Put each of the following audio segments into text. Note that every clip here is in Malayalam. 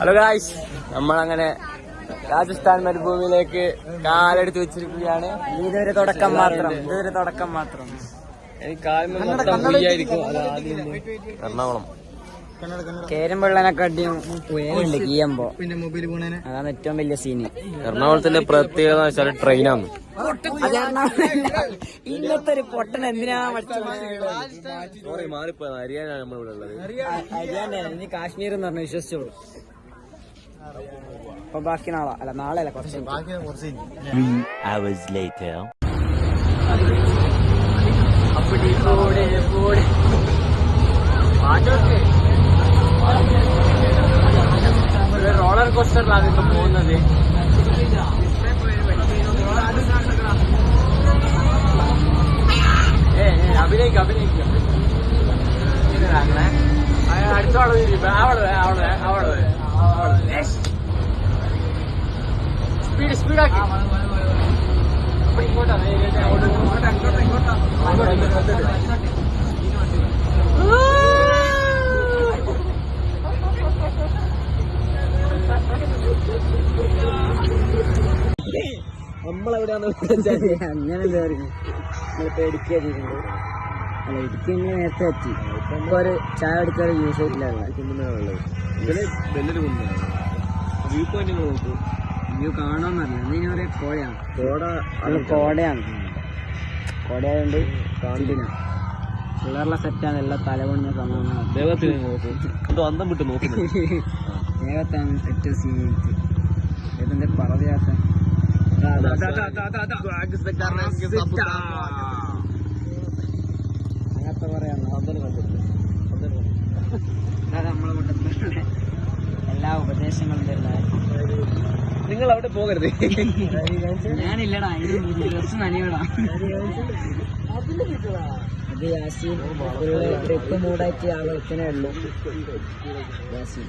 ഹലോ ഗായ്സ് നമ്മളങ്ങനെ രാജസ്ഥാൻ മരുഭൂമിയിലേക്ക് കാലെടുത്ത് വെച്ചിരിക്കുകയാണ്. ഇതൊരു തുടക്കം മാത്രം ഇതൊരു തുടക്കം മാത്രം. എറണാകുളം. ഉയരുണ്ട് കീയുമ്പോ പിന്നെ മൊബൈൽ പോണേനെ അതാണ് ഏറ്റവും വലിയ സീന് എറണാകുളത്തിന്റെ പ്രത്യേകത എന്ന് വെച്ചാൽ ട്രെയിനാണ്. ഇന്നത്തെ ഒരു പൊട്ടൻ എന്തിനാ സോറി മാറിപ്പോ ഹരിയാന നമ്മളിവിടെ ഉള്ളത്. ഹരിയാന ഇനി കാശ്മീർ എന്ന് പറഞ്ഞു വിശ്വസിച്ചോളൂ. അപ്പൊ ബാക്കി നാളെ. അല്ല നാളെ അല്ല കുറച്ച് റോളർ കോസ്റ്ററിലാണ് ഇപ്പൊ പോകുന്നത് അഭിനയിക്കും അഭിനയിക്കും. അടുത്ത അവിടെ അവിടെ അവിടെ അവിടെ സ്പീഡ് സ്പീഡാക്കി ഇങ്ങോട്ടാണ് അങ്ങോട്ട് ഇങ്ങോട്ടാ. നമ്മളെവിടെയാന്ന് അങ്ങനെ എത്തിയിട്ടുണ്ട് അല്ല ഇടുക്കി തന്നെ നേരത്തെ എത്തി. ഇപ്പൊ ഒരു ചായ കുടിക്കാൻ യൂസ് ചെയ്തില്ല ഇതിൽ വലിയൊരു കുന്നാണ് വ്യൂ പോയിന്റ് നോക്കൂ. വ്യൂ കാണാന്നല്ല ഇതിന് പറയാ കോഴയാണ് കോട അത് കോടയാണ്. കോടയായോണ്ട് കാണില്ല പിള്ളേരുടെ സെറ്റാണ് എല്ലാം നോക്കൂ. അന്തം വിട്ട് നോക്കുന്നു ഏറ്റവും സീനിറ്റ് ഏതെന്റെ അതാണ് നമ്മളെ കൂട്ടത്തിലുള്ള എല്ലാ ഉപദേശങ്ങളും തരുന്ന നിങ്ങൾ അവിടെ പോകരുത്. ഞാനില്ലടാ ഇത് ഡ്രസ് നനയടാ അത് യാസീൻ ട്രിപ്പ് മൂടായിട്ട് ആ വെക്കനേ ഉള്ളൂ. യാസീൻ.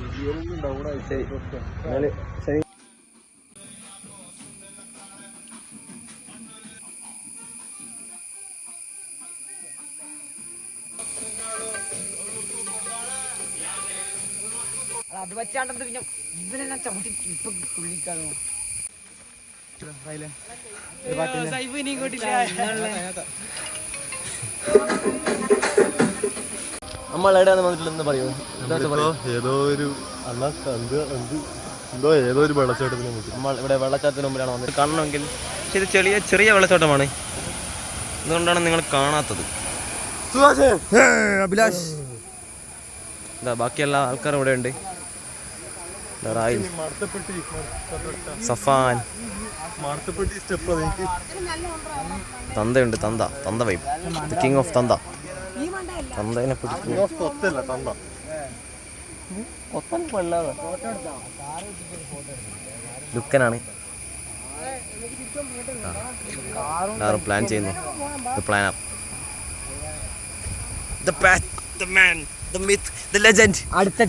അത് വെച്ചാണ്ടത് പിന്നെ ഇവനെല്ലാം ചവിട്ടി ഇപ്പൊ നമ്മൾ പറയൂ. ഏതോ ഒരു അണ്ണാ എന്ത് എന്ത് എന്തോ ഏതോ ഒരു വെള്ളച്ചാട്ടത്തിന് മുന്നിൽ നമ്മൾ ഇവിടെ വെള്ളച്ചാട്ടത്തിന് മുമ്പിലാണ് വന്നത്. കാണണമെങ്കിൽ പക്ഷേ ഇത് ചെറിയ ചെറിയ വെള്ളച്ചാട്ടമാണ്. അതുകൊണ്ടാണ് നിങ്ങൾ കാണാത്തത്. അഭിലാഷ്. ബാക്കിയെല്ലാ ആൾക്കാരും ഇവിടെ ഉണ്ട് റായിൽ സഫാൻ. തന്തയുണ്ട് തന്ത. തന്ത വൈബ് ദ കിങ് ഓഫ് തന്ത. തന്തേനെ തന്ന ലുക്കനാണ് എല്ലാവരും പ്ലാൻ ചെയ്യുന്നു. The up the pa the man the myth the legend അടുത്ത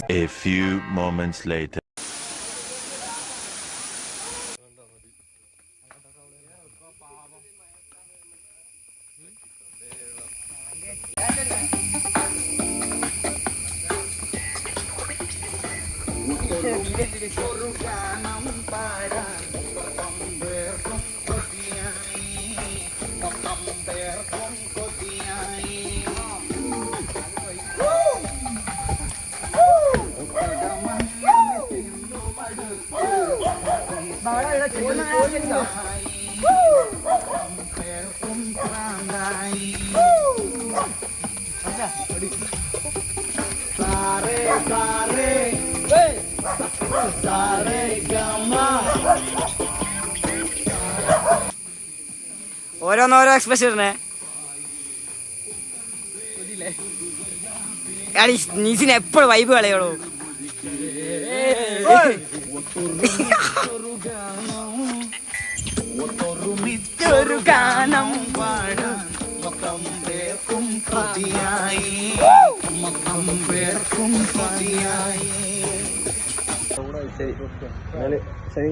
ഒരു ഗാനം പാടാൻ പേർക്കും കൊതിയായി പേർക്കും കൊതിയായി പേർക്കും പ്രാന്തായി സാറേ സാറേ ഓരോന്നോരോ എക്സ്പ്രഷൻ ഇടണേ നീസിന് എപ്പോഴും വൈബ് കളയോളൂ ഒരു ഗാനം ശരി. ശരി